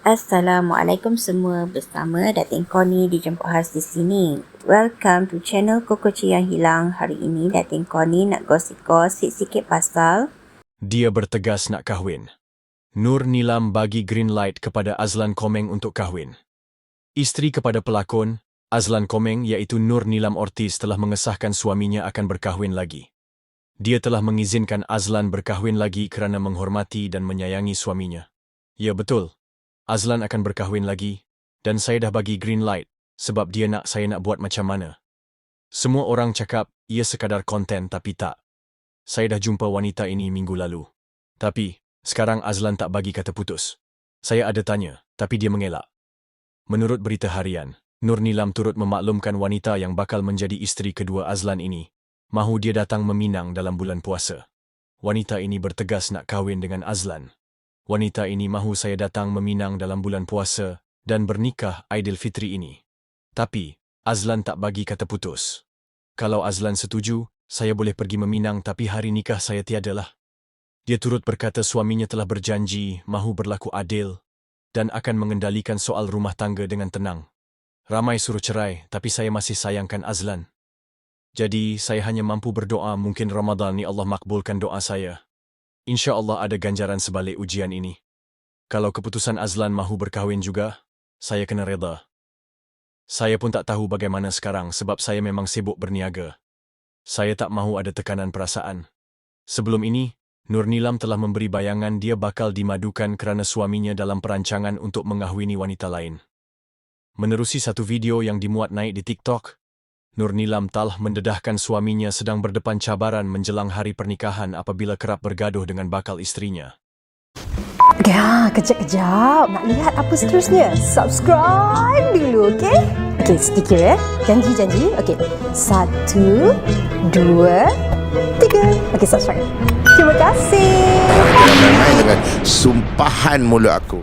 Assalamualaikum semua bersama Datin Koni di Jemput Khas di sini. Welcome to channel Kokoci yang hilang. Hari ini Datin Koni nak gosip-gosip sikit pasal Dia bertegas nak kahwin. Nur Nilam bagi green light kepada Azlan Komeng untuk kahwin. Isteri kepada pelakon, Azlan Komeng iaitu Nur Nilam Ortiz telah mengesahkan suaminya akan berkahwin lagi. Dia telah mengizinkan Azlan berkahwin lagi kerana menghormati dan menyayangi suaminya. Ya betul, Azlan akan berkahwin lagi dan saya dah bagi green light sebab dia nak saya nak buat macam mana. Semua orang cakap ia sekadar konten tapi tak. Saya dah jumpa wanita ini minggu lalu. Tapi, sekarang Azlan tak bagi kata putus. Saya ada tanya, tapi dia mengelak. Menurut berita harian, Nur Nilam turut memaklumkan wanita yang bakal menjadi isteri kedua Azlan ini, mahu dia datang meminang dalam bulan puasa. Wanita ini bertegas nak kahwin dengan Azlan. Wanita ini mahu saya datang meminang dalam bulan puasa dan bernikah Aidilfitri ini. Tapi, Azlan tak bagi kata putus. Kalau Azlan setuju, saya boleh pergi meminang tapi hari nikah saya tiadalah. Dia turut berkata suaminya telah berjanji mahu berlaku adil dan akan mengendalikan soal rumah tangga dengan tenang. Ramai suruh cerai tapi saya masih sayangkan Azlan. Jadi, saya hanya mampu berdoa mungkin Ramadan ni Allah makbulkan doa saya. Insya Allah ada ganjaran sebalik ujian ini. Kalau keputusan Azlan mahu berkahwin juga, saya kena reda. Saya pun tak tahu bagaimana sekarang sebab saya memang sibuk berniaga. Saya tak mahu ada tekanan perasaan. Sebelum ini, Nur Nilam telah memberi bayangan dia bakal dimadukan kerana suaminya dalam perancangan untuk mengahwini wanita lain. Menerusi satu video yang dimuat naik di TikTok, Nur Nilam telah mendedahkan suaminya sedang berdepan cabaran menjelang hari pernikahan apabila kerap bergaduh dengan bakal istrinya. Ya, kejap-kejap. Nak lihat apa seterusnya? Subscribe dulu, okey? Okey, sedikit ya. Janji-janji. Okey. Satu, dua, tiga. Okey, subscribe. Terima kasih. Jangan main dengan sumpahan mulut aku.